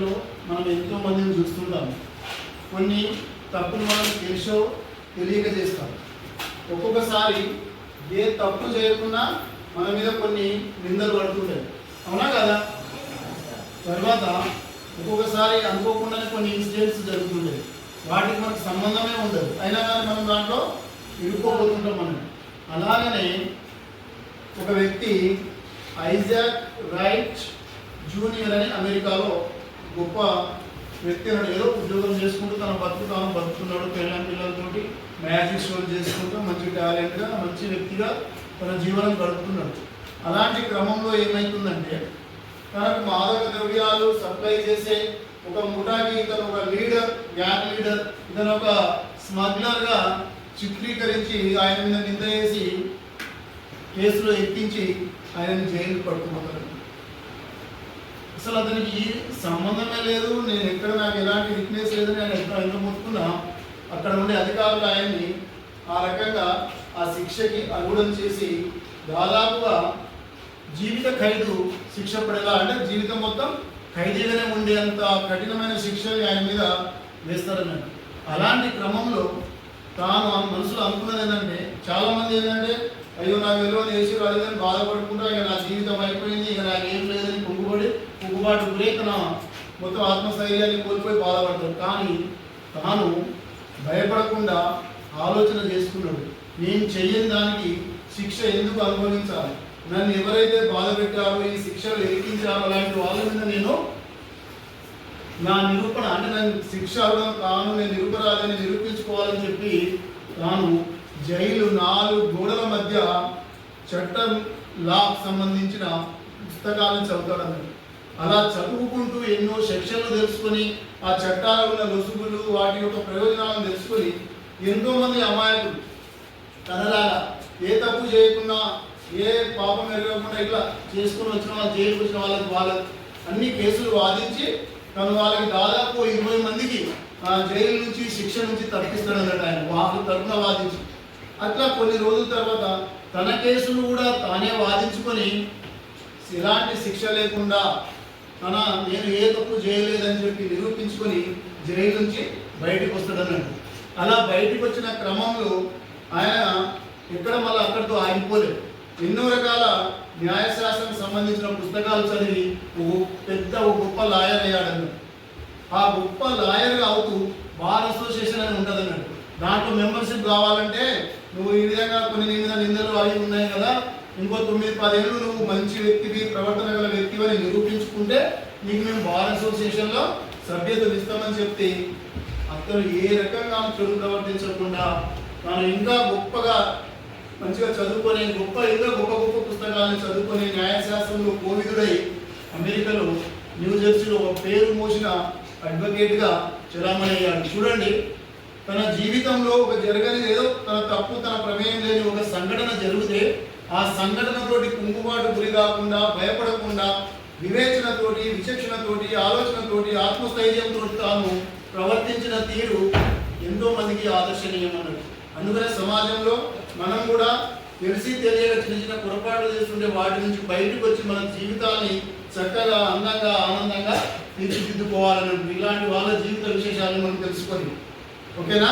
సమాజంలో మనం ఎంతో మందిని చూస్తుంటాం. కొన్ని తప్పులు మనం తెలుసో తెలియక చేస్తాం. ఒక్కొక్కసారి ఏ తప్పు చేయకుండా మన మీద కొన్ని నిందలు పడుతుంటాయి. అవునా కదా? తర్వాత ఒక్కొక్కసారి అనుకోకుండానే కొన్ని ఇన్సిడెంట్స్ జరుగుతుంటాయి. వాటికి మనకు సంబంధమే ఉండదు. అయినా కానీ మనం దాంట్లో ఇరుక్కోబోతుంటాం మనం. అలాగనే ఒక వ్యక్తి ఐజాక్ రైట్ జూనియర్ అని అమెరికాలో గొప్ప వ్యక్తి ఏదో ఉద్యోగం చేసుకుంటూ తన బతుకు తాను బతుకుతున్నాడు పిల్లల పిల్లలతోటి మ్యాజిక్ షోలు చేసుకుంటూ మంచి టాలెంట్గా మంచి వ్యక్తిగా తన జీవనం గడుపుతున్నాడు. అలాంటి క్రమంలో ఏమవుతుందంటే తనకు మాదక ద్రవ్యాలు సప్లై చేసే ఒక ముఠాకి ఇతను ఒక లీడర్ గ్యాంగ్ లీడర్ ఇతను ఒక స్మగ్లర్గా చిత్రీకరించి ఆయన మీద నింద వేసి కేసులో ఎక్కించి ఆయన జైలు పడుతున్నారు అసలు అతనికి సంబంధమే లేదు. నేను ఎక్కడ నాకు ఎలాంటి విట్నెస్ లేదు నేను ఎక్కడ ఎంత ముట్టుకున్నా అక్కడ ఉండే అధికారులు ఆయన్ని ఆ రకంగా ఆ శిక్షకి అనుగుణం చేసి దాదాపుగా జీవిత ఖైదు శిక్ష పడేలా అంటే జీవితం మొత్తం ఖైదీగానే ఉండేంత కఠినమైన శిక్ష ఆయన మీద వేస్తారన్నాడు అలాంటి క్రమంలో తాను ఆ మనసులో అనుకున్నది ఏంటంటే చాలామంది ఏంటంటే అయ్యో నాకు విలువ వేసి రాలేదని బాధపడుకుంటా ఇక నా జీవితం అయిపోయింది ఇక నాకు ఏం లేదని పొంగుబడి పొంగుబాటు గురై నా మొత్తం ఆత్మస్థైర్యాన్ని కోల్పోయి బాధపడతాడు. కానీ తాను భయపడకుండా ఆలోచన చేసుకున్నాడు. నేను చెయ్యని దానికి శిక్ష ఎందుకు అనుభవించాలి? నన్ను ఎవరైతే బాధ పెట్టారో ఈ శిక్షలు ఎరికించారో అలాంటి వాళ్ళ మీద నేను నా నిరూపణ అంటే నన్ను శిక్ష అవ్వడం తాను నేను నిరూపరాలని నిరూపించుకోవాలని చెప్పి తాను జైలు నాలుగు గోడల మధ్య చట్టం లా సంబంధించిన పుస్తకాలను చదువుతాడు. అలా చదువుకుంటూ ఎన్నో శిక్షలు తెలుసుకొని ఆ చట్టాలు ఉన్న లొసుగులు వాటి యొక్క ప్రయోజనాలను తెలుసుకొని ఎంతోమంది అమాయకులు. తనలాగా ఏ తప్పు చేయకుండా ఏ పాపం ఎరగకుండా ఇట్లా చేసుకుని వచ్చిన వాళ్ళు జైలుకి వచ్చిన వాళ్ళకి వాళ్ళ అన్ని కేసులు వాదించి తను వాళ్ళకి దాదాపు ఇరవై మందికి ఆ జైలు నుంచి శిక్ష నుంచి తప్పిస్తాడు అన్నట్టు ఆయన. వాళ్ళ తరఫున వాదించి. అట్లా కొన్ని రోజుల తర్వాత తన కేసును కూడా తానే వాదించుకొని ఎలాంటి శిక్ష లేకుండా తన నేను ఏ తప్పు చేయలేదని చెప్పి నిరూపించుకొని జైలు నుంచి బయటకు వస్తాడన్నాడు. అలా బయటకు వచ్చిన క్రమంలో ఆయన ఎక్కడ మళ్ళీ అక్కడితో ఆగిపోలేదు. ఎన్నో రకాల న్యాయశాస్త్రం సంబంధించిన పుస్తకాలు చదివి ఒక పెద్ద ఒక గొప్ప లాయర్ అయ్యాడన్నాడు. ఆ గొప్ప లాయర్గా అవుతూ బార్ అసోసియేషన్ అని ఉంటుందన్నాడు. దాంట్లో మెంబర్షిప్ కావాలంటే నువ్వు ఈ విధంగా కొన్ని నీ మీద నిందలు అవి ఉన్నాయి కదా ఇంకో తొమ్మిది పదేళ్ళు నువ్వు మంచి వ్యక్తివి ప్రవర్తన గల వ్యక్తివి అని నిరూపించుకుంటే నీకు మేము బార్ అసోసియేషన్లో సభ్యతలు ఇస్తామని చెప్తే అతను ఏ రకంగా చెడు ప్రవర్తించకుండా తాను ఇంకా గొప్పగా మంచిగా చదువుకొని గొప్ప ఇంకా గొప్ప గొప్ప పుస్తకాలను చదువుకొని న్యాయశాస్త్రంలో కోవిదుడై అమెరికాలో న్యూజెర్సీలో ఒక పేరు మోసిన అడ్వకేట్గా చలామణి అయ్యాడు. చూడండి తన జీవితంలో ఒక జరగని ఏదో తన తప్పు తన ప్రమేయం లేని ఒక సంఘటన జరిగితే ఆ సంఘటనతోటి కుంగుబాటు గురి కాకుండా భయపడకుండా వివేచనతోటి విచక్షణతోటి ఆలోచనతోటి ఆత్మస్థైర్యంతో తాను ప్రవర్తించిన తీరు ఎంతో మందికి ఆదర్శనీయం అందుకనే సమాజంలో మనం కూడా తెలిసి తెలియక చిన్న చిన్న పొరపాట్లు చేస్తుంటే వాటి నుంచి బయటకు వచ్చి మన జీవితాన్ని చక్కగా అందంగా ఆనందంగా తీర్చిదిద్దుకోవాలని ఇలాంటి వాళ్ళ జీవిత విశేషాలను మనం తెలుసుకొని ఓకేనా?